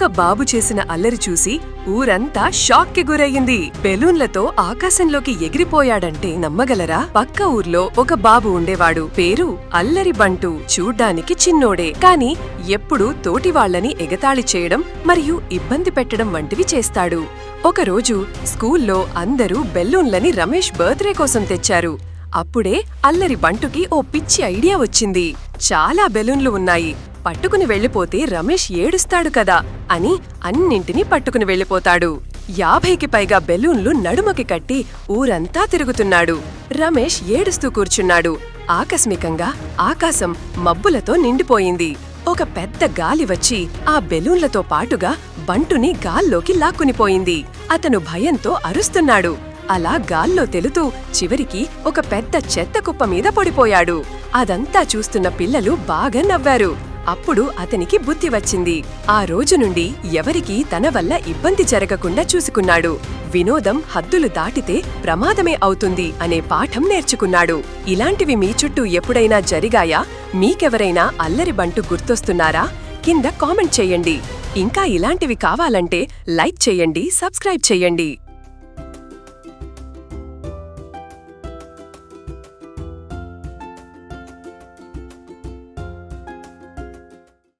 ఒక బాబు చేసిన అల్లరి చూసి ఊరంతా షాక్కి గురయ్యింది. బెలూన్లతో ఆకాశంలోకి ఎగిరిపోయాడంటే నమ్మగలరా? పక్క ఊర్లో ఒక బాబు ఉండేవాడు. పేరు అల్లరి బంటు. చూడ్డానికి చిన్నోడే. కాని ఎప్పుడూ తోటివాళ్ళని ఎగతాళి చేయడం మరియు ఇబ్బంది పెట్టడం వంటివి చేస్తాడు. ఒకరోజు స్కూల్లో అందరూ బెలూన్లని రమేష్ బర్త్డే కోసం తెచ్చారు. అప్పుడే అల్లరి బంటుకి ఓ పిచ్చి ఐడియా వచ్చింది. చాలా బెలూన్లు ఉన్నాయి. పట్టుకుని వెళ్ళిపోతే రమేష్ ఏడుస్తాడు కదా అని అన్నింటినీ పట్టుకుని వెళ్ళిపోతాడు. యాభైకి పైగా బెలూన్లు నడుమకి కట్టి ఊరంతా తిరుగుతున్నాడు. రమేష్ ఏడుస్తూ కూర్చున్నాడు. ఆకస్మికంగా ఆకాశం మబ్బులతో నిండిపోయింది. ఒక పెద్ద గాలి వచ్చి ఆ బెలూన్లతో పాటుగా బంటుని గాల్లోకి లాక్కునిపోయింది. అతను భయంతో అరుస్తున్నాడు. అలా గాల్లో తెలుతూ చివరికి ఒక పెద్ద చెత్త కుప్ప మీద పడిపోయాడు. అదంతా చూస్తున్న పిల్లలు బాగా నవ్వారు. అప్పుడు అతనికి బుద్ధి వచ్చింది. ఆ రోజు నుండి ఎవరికీ తన వల్ల ఇబ్బంది జరగకుండా చూసుకున్నాడు. వినోదం హద్దులు దాటితే ప్రమాదమే అవుతుంది అనే పాఠం నేర్చుకున్నాడు. ఇలాంటివి మీ చుట్టూ ఎప్పుడైనా జరిగాయా? మీకెవరైనా అల్లరి బంటు గుర్తొస్తున్నారా? కింద కామెంట్ చేయండి. ఇంకా ఇలాంటివి కావాలంటే లైక్ చేయండి సబ్స్క్రైబ్ చేయండి.